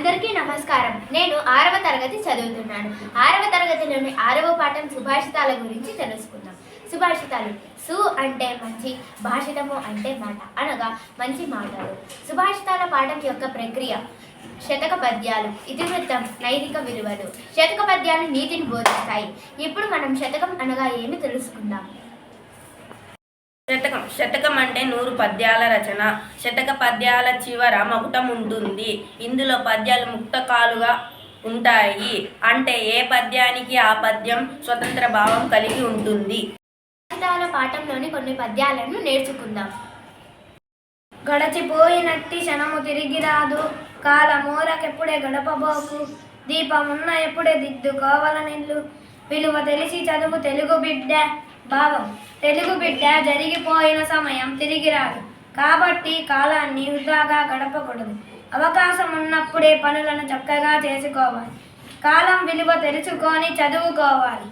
అందరికీ నమస్కారం. నేను ఆరవ తరగతి చదువుతున్నాను. ఆరవ తరగతిలోని ఆరవ పాఠం సుభాషితాల గురించి తెలుసుకుందాం. సుభాషితాలు సు అంటే మంచి భాషితము అంటే మాట అనగా మంచి మాటలు. సుభాషితాల పాఠం యొక్క ప్రక్రియ శతక పద్యాలు ఇతివృత్తం నైతిక విలువలు. శతక పద్యాలు నీతిని బోధిస్తాయి. ఇప్పుడు మనం శతకం అనగా ఏమి తెలుసుకుందాం? శతకం. శతకం అంటే నూరు పద్యాల రచన. శతక పద్యాల చివర మకుటం ఉంటుంది. ఇందులో పద్యాలు ముక్తకాలుగా ఉంటాయి. అంటే ఏ పద్యానికి ఆ పద్యం స్వతంత్ర భావం కలిగి ఉంటుంది? సుభాషితాల పాఠంలోని కొన్ని పద్యాలను నేర్చుకుందాం. గడచిపోయినట్టి క్షణము తిరిగి రాదు కాలమూరకెప్పుడే గడపబోకు. దీపమున్న ఎప్పుడే దిద్దుకోవల నిల్లు విలువ తెలిసి చదువు తెలుగు బిడ్డ. భావం. తెలుగు బిడ్డ జరిగిపోయిన సమయం తిరిగి రాదు కాబట్టి కాలాన్ని వృధాగా గడపకూడదు. అవకాశం ఉన్నప్పుడే పనులను చక్కగా చేసుకోవాలి. కాలం విలువ తెలుసుకొని చదువుకోవాలి.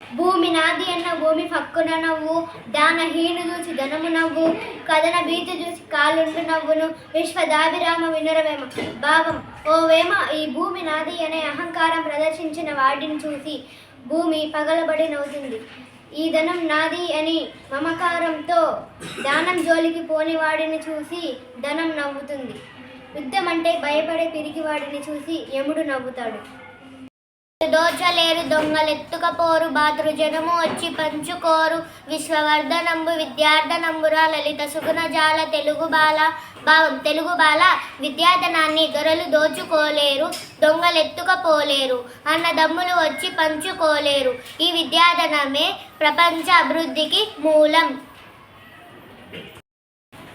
భూమి నాది అన్న భూమి పక్కున నవ్వు దానహీను చూసి ధనము నవ్వు కథన భీతి చూసి కాలుండు నవ్వును విశ్వదాభిరామ వినురవేమ. భావం ఓ వేమ ఈ భూమి నాది అనే అహంకారం ప్రదర్శించిన వాడిని చూసి భూమి పగలబడి నవ్వుతుంది. ఈ ధనం నాది అని మమకారంతో దానం జోలికి పోని వాడిని చూసి ధనం నవ్వుతుంది. యుద్ధం అంటే భయపడే పిరికివాడిని చూసి యముడు నవ్వుతాడు. దోచలేరు దొంగలెత్తుకపోరు బాతురు జనము వచ్చి పంచుకోరు. విశ్వవర్ధనంబు విద్యార్థనంబురా లలిత సుగుణజాల తెలుగు బాల భావం తెలుగు బాల విద్యాధనాన్ని దొరలు దోచుకోలేరు దొంగలెత్తుకపోలేరు. అన్న దమ్ములు వచ్చి పంచుకోలేరు. ఈ విద్యాధనమే ప్రపంచ అభివృద్ధికి మూలం.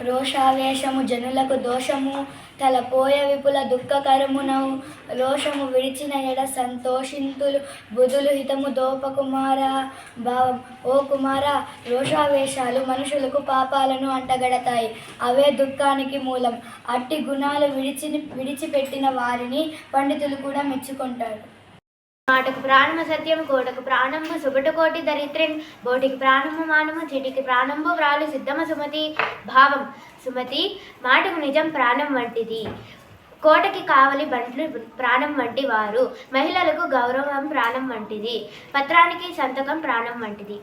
రోషావేశము జనులకు దోషము తలపోయ విపుల దుఃఖకరమునవు. రోషము విడిచిన ఎడ సంతోషింతులు బుధులు హితము దోప కుమార భావం. ఓ కుమార రోషావేశాలు మనుషులకు పాపాలను అంటగడతాయి. అవే దుఃఖానికి మూలం. అట్టి గుణాలు విడిచి విడిచిపెట్టిన వారిని పండితులు కూడా మెచ్చుకుంటారు. మాటకు ప్రాణము సత్యం కోటకు ప్రాణంబు సుబట కోటి దరిద్రన్ బోటికి ప్రాణము మానము చిటికి ప్రాణంబు వ్రాలు సిద్ధమ సుమతి భావం. సుమతి మాటకు నిజం ప్రాణం వంటిది. కోటకి కావలి బంట్లు ప్రాణం వంటి వారు మహిళలకు గౌరవం ప్రాణం వంటిది. పత్రానికి సంతకం ప్రాణం వంటిది.